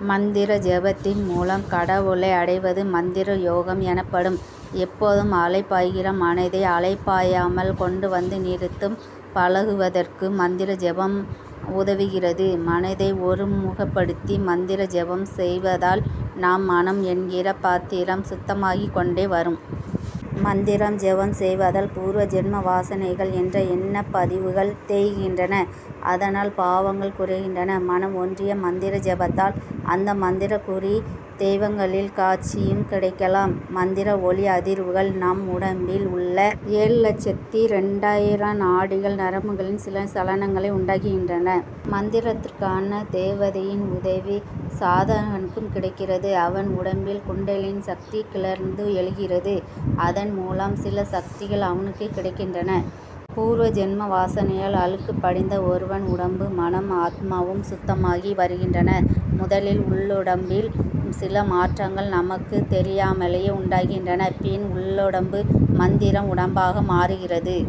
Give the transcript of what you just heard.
மந்திர ஜபத்தின் மூலம் கடவுளை அடைவது மந்திர யோகம் எனப்படும். எப்போதும் அலைபாய்கிற மனதை அலைபாயாமல் கொண்டு வந்து நிறுத்தும் பழகுவதற்கு மந்திர ஜபம் உதவுகிறது. மனதை ஒருமுகப்படுத்தி மந்திர ஜபம் செய்வதால் நம் மனம் என்கிற பாத்திரம் சுத்தமாகிக் கொண்டே வரும். மந்திரம் ஜெபம் செய்வதால் பூர்வ ஜென்ம வாசனைகள் என்ற எண்ணப் பதிவுகள் தேய்கின்றன. அதனால் பாவங்கள் குறைகின்றன. மனம் ஒன்றிய மந்திர ஜெபத்தால் அந்த மந்திர குறி தெய்வங்களின் காட்சியும் கிடைக்கலாம். மந்திர ஒலி அதிர்வுகள் நம் உடம்பில் உள்ள ஏழு லட்சத்து இரண்டாயிரம் நாடிகள் நரம்புகளில் சில சலனங்களை உண்டாக்குகின்றன. மந்திரத்திற்கான தேவதையின் உதவி சாதகனுக்கு கிடைக்கிறது. அவன் உடம்பில் குண்டலினி சக்தி கிளர்ந்து எழுகிறது. அதன் மூலம் சில சக்திகள் அவனுக்கு கிடைக்கின்றன. பூர்வ ஜென்ம வாசனையால் அழுக்கு படிந்த ஒருவன் உடம்பு மனம் ஆத்மாவும் சுத்தமாகி வருகின்றன. முதலில் உள்ளுடம்பில் சில மாற்றங்கள் நமக்கு தெரியாமலேயே உண்டாகின்றன. பின் உள்ளுடம்பு மந்திரம் உடம்பாக மாறுகிறது.